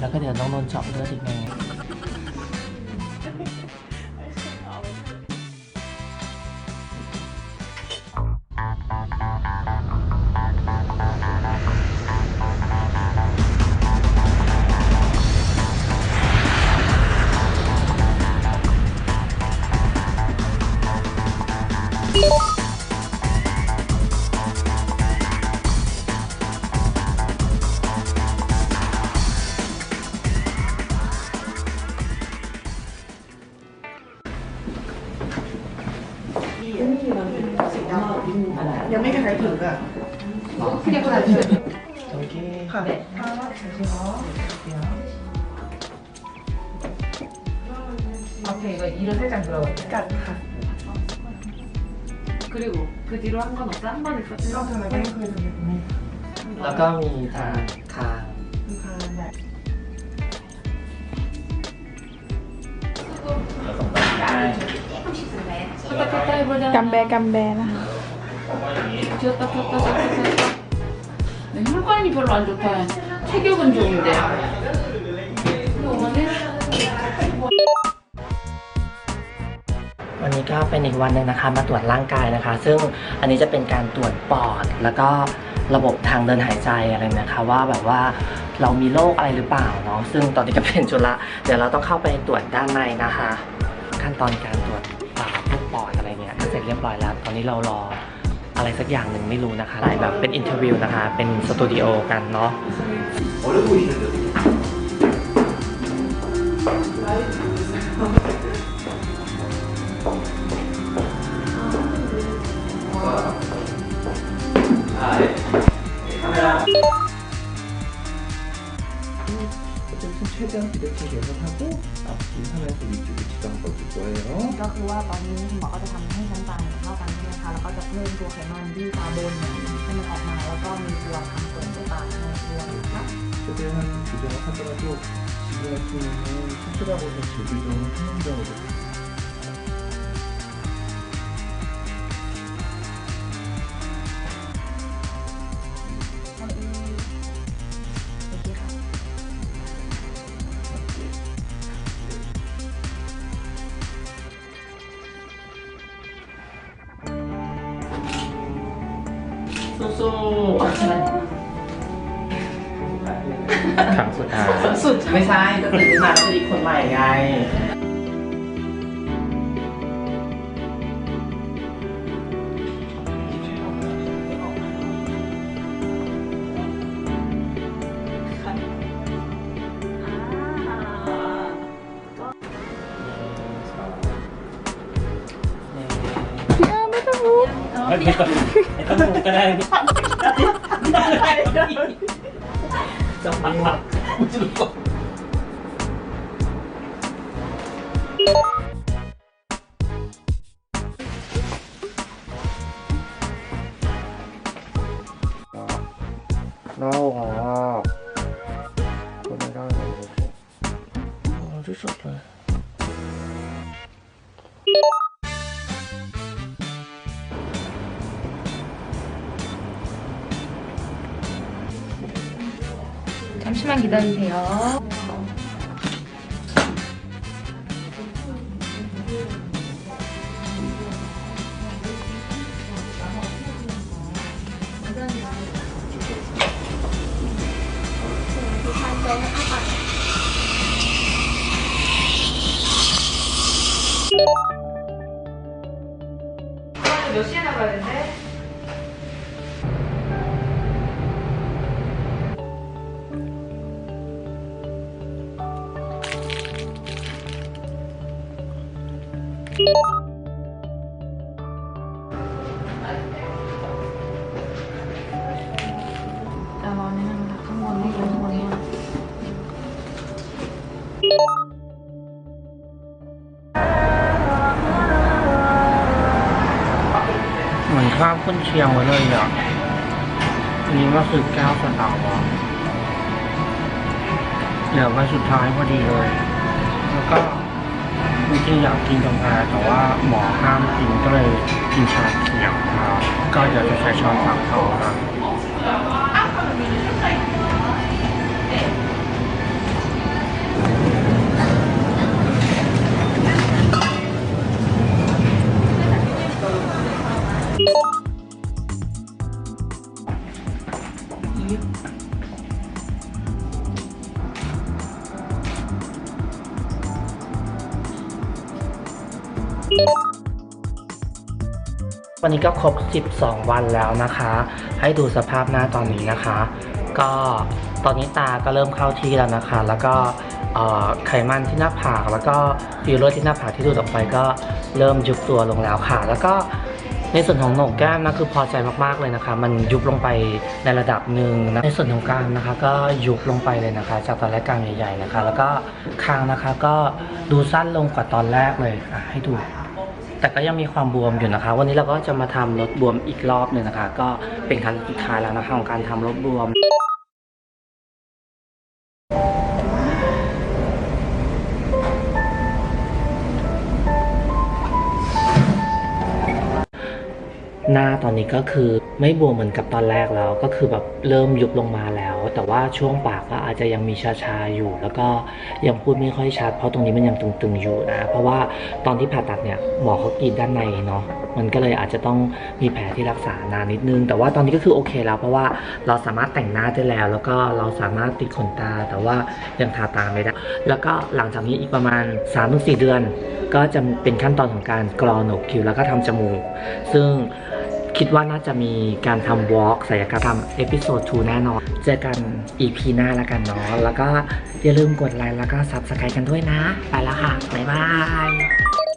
แล้วก็เดี๋ยวน้องนนท์เจ ยังไม่มีใครถึงอ่ะ โอเค ค่ะ 오케이 이거 이를 살짝 들어볼게요 กัดค่ะ 그리고 그 뒤로 한 건 없어? 한 번 ก็ 있었지? ทำไมไม่เคยทำแบบนี้ แล้วก็มีทางคาง มีพาแบบ 폈다 폈다 해보자 กัมแบกัมแบนะคะ 폈다 폈다 폈다 폈다 네, 혈관이 별로 안 좋다 체격은 좋은데 วันนี้ก็เป็นอีกวันหนึ่งนะคะ มาตรวจร่างกายนะคะ ซึ่งอันนี้จะเป็นการตรวจปอด แล้วก็ระบบทางเดินหายใจอะไรนะคะ ว่าแบบว่าเรามีโรคอะไรหรือเปล่าเนาะซึ่งตอนนี้ก็เป็นจุละเดี๋ยวเราต้องเข้าไปตรวจด้านในนะคะ ขั้นตอนการตรวจ ปากพวกปอะไรเนี่ยเสร็จเรียบร้อยแล้ว ตอนนี้เรารออะไรสักอย่างหนึ่งไม่รู้นะคะถ่ายแบบเป็นอินเทอร์วิวนะคะ เป็นสตูดิโอกันเนาะ 좀 최대한 기대치 개선하고 앞뒤 하면서 위쪽에 지정 걸줄 거예요. ก็คือว่าตอนนี้คุณหมอก็จะทำให้น้ำตาลเท่ากันใช่ไหมคะ แล้วก็จะเพิ่มตัวไขมันที่ตาบนเนี่ยให้มันออกมา แล้วก็มีตัวทำเสริมตัวตาในตัวนะคะ 최대한 교정을 하더라도 지금 같은 경우는 수술하고서 재교정을 하는 경우도 สู้ๆครั้งสุดท้ายสุดไม่ใช่แต่ตื่นขึ้นมาแล้วเป็นอีกคนใหม่ไง พี่อาไม่ต้องรู้ไม่ต้องไม่ต้องดูก็ ได้จะปังหลักกูจะรู้ก่อน 잠시만 기다리세요 แต่ร้อนนิดนึงนะข้างบนไม่ร้อนบนเนี่ยเหมือนข้าวขึ้นเชียงไว้เลยอะนี่ก็คือแก้วสตาร์วอเหลือไว้สุดท้ายพอดีเลย แล้วก็ ไม่ใช่อยากกินกาแฟแต่ว่าหมอห้ามกินก็เลยกินชาเขียวครับก็เดี๋ยวจะใช้ช้อนตักเขาครับ Thank. วันนี้ก็ครบ 12 วันแล้วนะคะ ให้ดูสภาพหน้าตอนนี้นะคะ ก็ตอนนี้ตาก็เริ่มเข้าที่แล้วนะคะ แล้วก็ไขมันที่หน้าผากแล้วก็ฟิลเลอร์ที่หน้าผากที่ดูดออกไปก็เริ่มยุบตัวลงแล้วค่ะ แล้วก็ในส่วนของโหนกแก้มนะคือพอใจมากๆเลยนะคะ มันยุบลงไปในระดับหนึ่งนะในส่วนของกรามนะคะ ก็ยุบลงไปเลยนะคะ จากตอนแรกกรามใหญ่ๆนะคะ แล้วก็คางนะคะก็ดูสั้นลงกว่าตอนแรกเลยอะให้ดู แต่ก็ยังมีความบวมอยู่นะคะ วันนี้เราก็จะมาทำลดบวมอีกรอบหนึ่งนะคะ ก็เป็นครั้งสุดท้ายแล้วนะคะของการทำลดบวม หน้าตอนนี้ก็คือไม่บวมเหมือนกับตอนแรกแล้ว ก็คือแบบเริ่มยุบลงมาแล้ว แต่ว่าช่วงปากก็อาจจะยังมีชาๆอยู่ แล้วก็ยังพูดไม่ค่อยชัด เพราะตรงนี้มันยังตึงๆอยู่นะ เพราะว่าตอนที่ผ่าตัดเนี่ยหมอเขากรีดด้านในเนาะมันก็เลยอาจจะต้องมีแผลที่รักษานานนิดนึง แต่ว่าตอนนี้ก็คือโอเคแล้ว เพราะว่าเราสามารถแต่งหน้าได้แล้ว แล้วก็เราสามารถติดขนตา แต่ว่ายังทาตาไม่ได้ แล้วก็หลังจากนี้อีกประมาณ 3-4 เดือน ก็จะเป็นขั้นตอนของการกรอหนกคิ้วแล้วก็ทำจมูก ซึ่ง คิดว่าน่าจะมีการทำวอล์กศิลยกรรมเอพิโซด2แน่นอน เจอกัน EP หน้าแล้วกันเนาะแล้วก็อย่าลืมกดไลค์แล้วก็ซับสไครต์กันด้วยนะ ไปแล้วค่ะ บ๊ายบาย